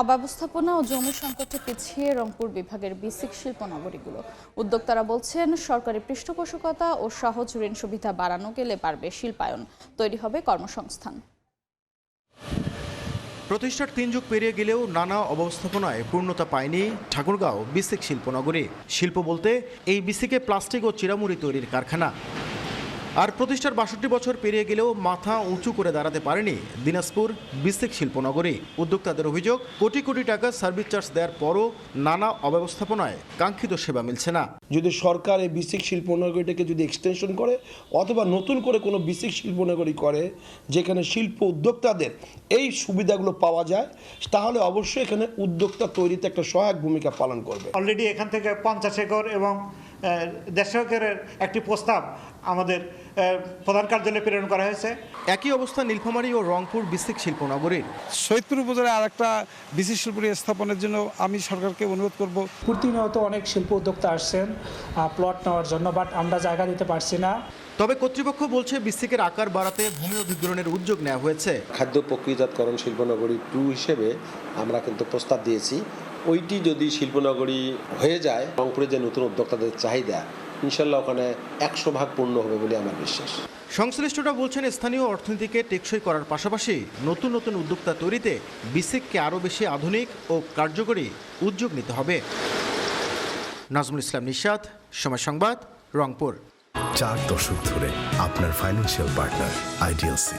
অব্যবস্থাপনা ও জমি সংকটে পিছিয়ে রংপুর বিভাগের বিসিক শিল্প নগরীগুলো। উদ্যোক্তারা বলছেন, সরকারি পৃষ্ঠপোষকতা ও সহজ ঋণ সুবিধা বাড়ানো গেলে পারবে শিল্পায়ন। তৈরি হবে কর্মসংস্থান। প্রতিষ্ঠার তিন যুগ পেরিয়ে গেলেও নানা অবস্থাপনায় পূর্ণতা পায়নি ঠাকুরগাঁও বিসিক শিল্পনগরী। শিল্প বলতে এই বিসিকে প্লাস্টিক ও চিরামুড়ি তৈরির কারখানা। আর প্রতিষ্ঠার বাষট্টি বছর পেরিয়ে গেলেও মাথা উঁচু করে দাঁড়াতে পারেনি দিনাজপুর বিসিক শিল্পনগরী। উদ্যোক্তাদের অভিযোগ কোটি কোটি টাকা সার্ভিস চার্জ দেওয়ার পরও নানা অব্যবস্থাপনায় কাঙ্ক্ষিত সেবা মিলছে না। যদি সরকার এই বিসিক শিল্পনগরীটাকে যদি এক্সটেনশন করে অথবা নতুন করে কোনো বিসিক শিল্পনগরী করে যেখানে শিল্প উদ্যোক্তাদের এই সুবিধাগুলো পাওয়া যায় তাহলে অবশ্যই এখানে উদ্যোক্তা তৈরিতে একটা সহায়ক ভূমিকা পালন করবে। অলরেডি এখান থেকে পঞ্চাশ একর এবং দেড়শো একরের একটি প্রস্তাব আমাদের প্রধান কার্যালয়ে প্রেরণ করা হয়েছে। একই অবস্থা নীলফামারী ও রংপুর বিসিক শিল্পনগরীর। সৈয়দপুর উপজেলায় আর একটা বিশেষ শিল্প স্থাপনের জন্য আমি সরকারকে অনুরোধ করব। প্রতিনিয়ত অনেক শিল্প উদ্যোক্তা আসছেন প্লট নেওয়ার জন্য বাট আমরা জায়গা দিতে পারছি না। তবে কর্তৃপক্ষ বলছে বিসিকের আকার বাড়াতে ভূমি অধিগ্রহণের উদ্যোগ নেওয়া হয়েছে। খাদ্য প্রক্রিয়াজাতকরণ শিল্পনগরী টু হিসেবে আমরা কিন্তু প্রস্তাব দিয়েছি। ওইটি যদি শিল্পনগরী হয়ে যায় রংপুরে যে নতুন উদ্যোক্তাদের চাহিদা ইনশাল্লাহ ওখানে একশো ভাগ পূর্ণ হবে বলে আমার বিশ্বাস। সংশ্লিষ্টরা বলছেন স্থানীয় অর্থনীতিকে টেকসই করার পাশাপাশি নতুন নতুন উদ্যোক্তা তৈরিতে বিসিককে আরও বেশি আধুনিক ও কার্যকরী উদ্যোগ নিতে হবে। নাজমুল ইসলাম নিশাদ সময় সংবাদ রংপুর। চার দশক ধরে আপনার ফাইন্যান্সিয়াল পার্টনার আইডিএলসি